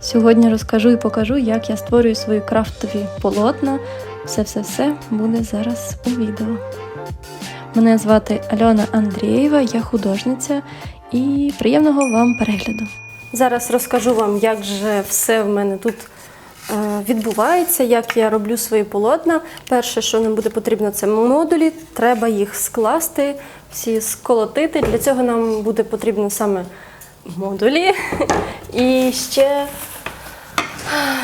Сьогодні розкажу і покажу, як я створюю свої крафтові полотна. Все-все-все буде зараз у відео. Мене звати Альона Андрієва, я художниця і приємного вам перегляду. Зараз розкажу вам, як же все в мене тут е, відбувається, як я роблю свої полотна. Перше, що нам буде потрібно, це модулі. Треба їх скласти, всі сколотити. Для цього нам буде потрібно саме модулі. І ще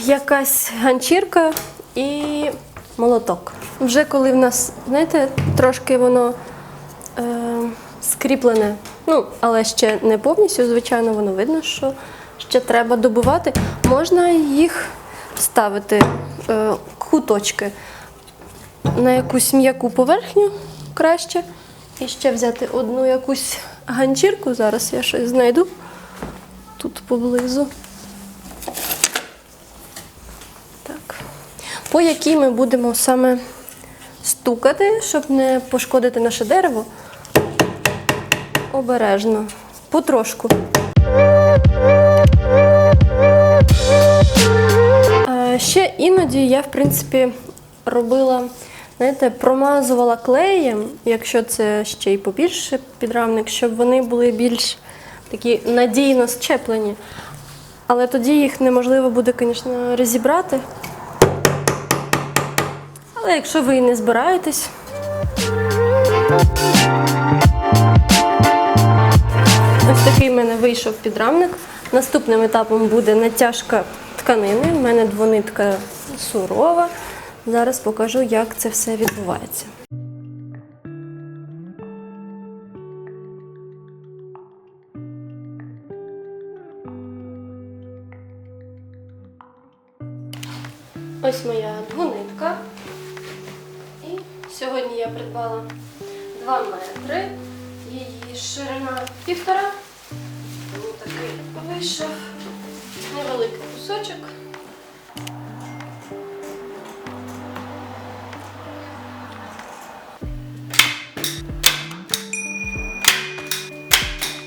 якась ганчірка і молоток. Вже коли в нас, знаєте, трошки воно е, скріплене, ну, але ще не повністю, звичайно, воно видно, що ще треба добувати. Можна їх ставити е, куточки на якусь м'яку поверхню краще. І ще взяти одну якусь ганчірку. Зараз я щось знайду тут поблизу. Так. По якій ми будемо саме стукати, щоб не пошкодити наше дерево. Обережно, потрошку. Ще іноді я, в принципі, робила, знаєте, промазувала клеєм, якщо це ще й побільше підрамник, щоб вони були більш такі надійно щеплені. Але тоді їх неможливо буде, звісно, розібрати. Але якщо ви не збираєтесь. Ось такий в мене вийшов підрамник. Наступним етапом буде натяжка тканини. У мене двонитка сурова. Зараз покажу, як це все відбувається. Ось моя двонитка. І сьогодні я придбала 2 метри. Її ширина півтора. Тому такий вийшов невеликий кусочок.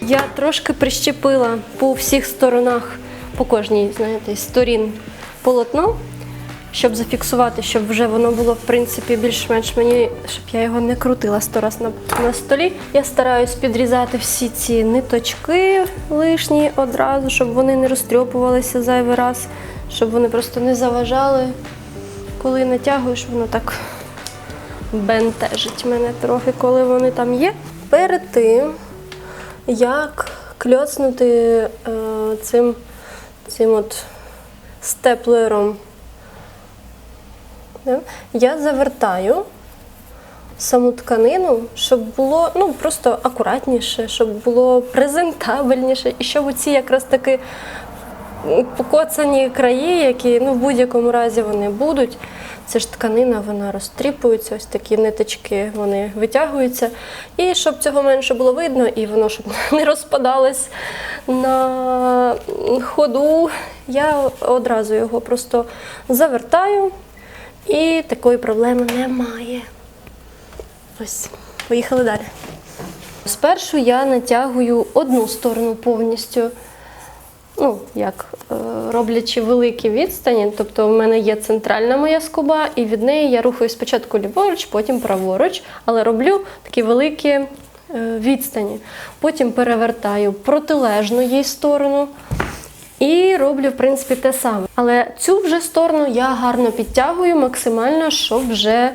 Я трошки прищепила по всіх сторонах, по кожній, знаєте, сторін полотно, щоб зафіксувати, щоб вже воно було в принципі більш-менш мені, щоб я його не крутила сто раз на, на столі. Я стараюсь підрізати всі ці ниточки лишні одразу, щоб вони не розтрьопувалися зайвий раз, щоб вони просто не заважали. Коли натягуєш, воно так бентежить мене трохи, коли вони там є. Перед тим як кльоцнути е, цим, цим от степлером. Я завертаю саму тканину, щоб було ну, просто акуратніше, щоб було презентабельніше, і щоб оці якраз таки покоцані краї, які ну, в будь-якому разі вони будуть. Це ж тканина, вона розтріпується, ось такі ниточки вони витягуються. І щоб цього менше було видно, і воно щоб не розпадалось на ходу, я одразу його просто завертаю, і такої проблеми немає. Ось, поїхали далі. Спершу я натягую одну сторону повністю ну, як е, роблячи великі відстані, тобто в мене є центральна моя скоба, і від неї я рухаю спочатку ліворуч, потім праворуч, але роблю такі великі е, відстані. Потім перевертаю протилежну їй сторону. І роблю, в принципі, те саме. Але цю вже сторону я гарно підтягую максимально, щоб вже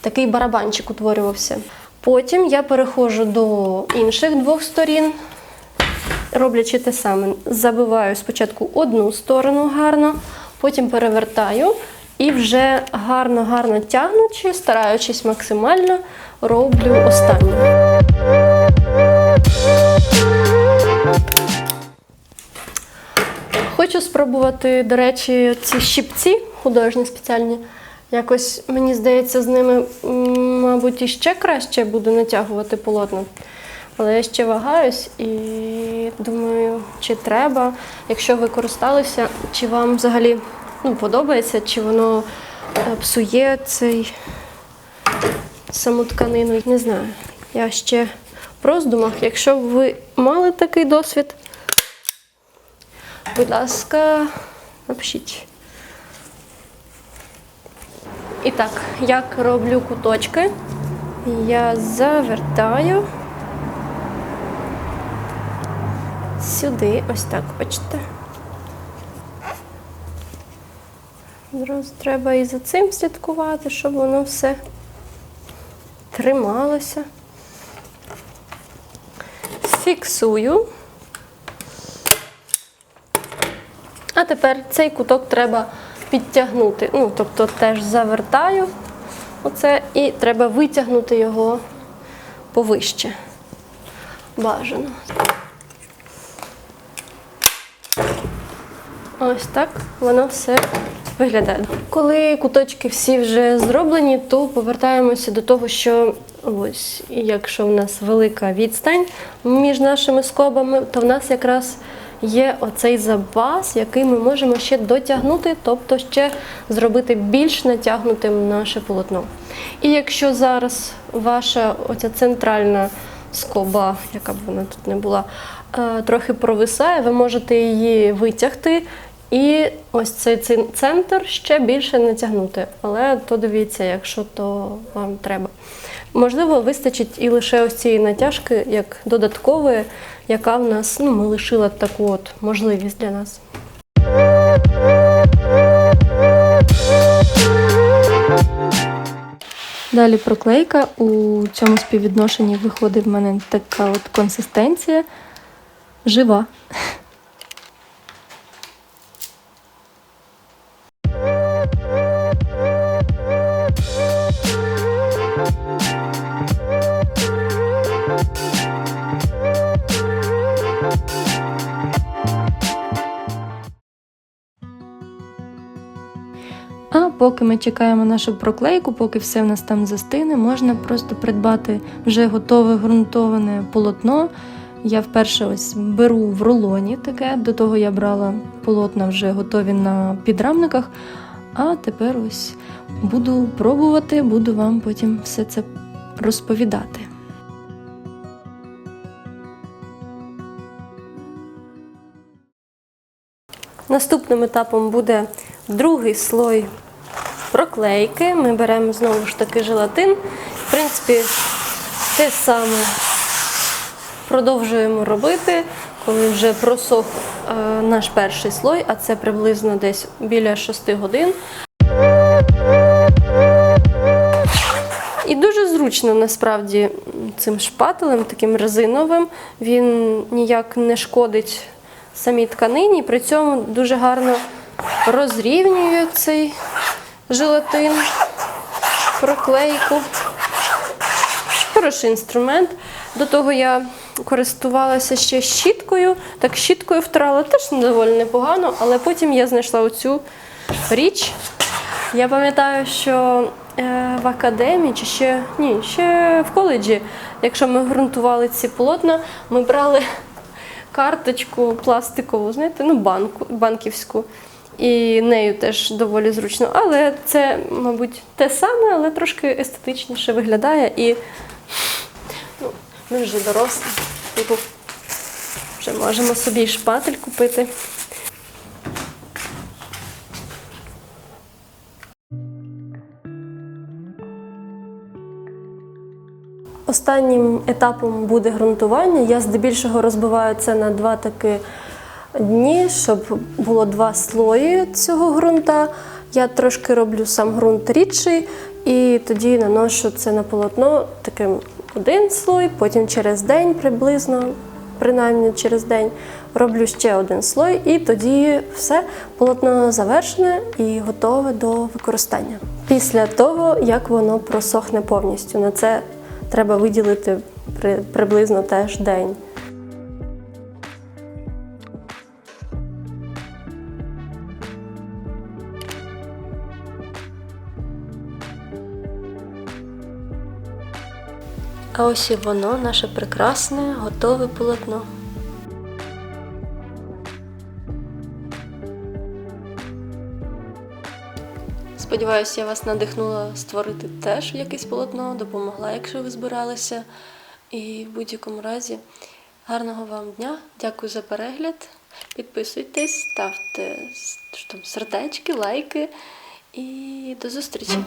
такий барабанчик утворювався. Потім я переходжу до інших двох сторін, роблячи те саме, забиваю спочатку одну сторону гарно, потім перевертаю і вже гарно-гарно тягнучи, стараючись максимально, роблю останню. Спробувати, до речі, ці щипці художні спеціальні. Якось, мені здається, з ними, мабуть, іще краще буду натягувати полотна. Але я ще вагаюсь і думаю, чи треба, якщо ви користалися, чи вам взагалі ну, подобається, чи воно е, псує цей саму тканину. Не знаю. Я ще в роздумах, якщо ви мали такий досвід, будь ласка, Напишіть. І так, як роблю куточки, я завертаю сюди, ось так, бачите. Зразу треба і за цим слідкувати, щоб воно все трималося. Фіксую. А тепер цей куток треба підтягнути. Ну, тобто теж завертаю оце і треба витягнути його повище. Бажано. Ось так воно все виглядає. Коли куточки всі вже зроблені, то повертаємося до того, що ось, якщо в нас велика відстань між нашими скобами, то в нас якраз є оцей запас, який ми можемо ще дотягнути, тобто ще зробити більш натягнутим наше полотно. І якщо зараз ваша оця центральна скоба, яка б вона тут не була, е, трохи провисає, ви можете її витягти і ось цей центр ще більше натягнути. Але то дивіться, якщо то вам треба. Можливо, вистачить і лише ось цієї натяжки, як додаткової, яка в нас ну, ми лишила таку от можливість для нас. Далі проклейка. У цьому співвідношенні виходить в мене така от консистенція жива. А поки ми чекаємо нашу проклейку, поки все в нас там застине, можна просто придбати вже готове ґрунтоване полотно. Я вперше ось беру в рулоні таке, до того я брала полотна вже готові на підрамниках. А тепер ось буду пробувати, буду вам потім все це розповідати. Наступним етапом буде другий слой проклейки. Ми беремо знову ж таки желатин. В принципі, те саме продовжуємо робити, коли вже просох е, наш перший слой, а це приблизно десь біля 6 годин. І дуже зручно насправді цим шпателем, таким резиновим. Він ніяк не шкодить самій тканині, при цьому дуже гарно розрівнює цей желатин, проклейку. Хороший інструмент. До того я користувалася ще щіткою. Так щіткою втирала теж доволі непогано, але потім я знайшла оцю річ. Я пам'ятаю, що е, в академії чи ще ні, ще в коледжі, якщо ми ґрунтували ці полотна, ми брали карточку пластикову, знаєте, ну банку, банківську. І нею теж доволі зручно. Але це, мабуть, те саме, але трошки естетичніше виглядає. І ну, ми вже дорослі. Типу, вже можемо собі шпатель купити. Останнім етапом буде ґрунтування. Я здебільшого розбиваю це на два таки дні, щоб було два слої цього ґрунта. Я трошки роблю сам ґрунт рідший, і тоді наношу це на полотно таким один слой, потім через день приблизно, принаймні через день, роблю ще один слой, і тоді все полотно завершене і готове до використання. Після того, як воно просохне повністю, на це треба виділити при, приблизно теж день. А ось і воно, наше прекрасне, готове полотно. Сподіваюся, я вас надихнула створити теж якесь полотно, допомогла, якщо ви збиралися. І в будь-якому разі гарного вам дня. Дякую за перегляд Підписуйтесь, ставте там, сердечки, лайки і до зустрічі!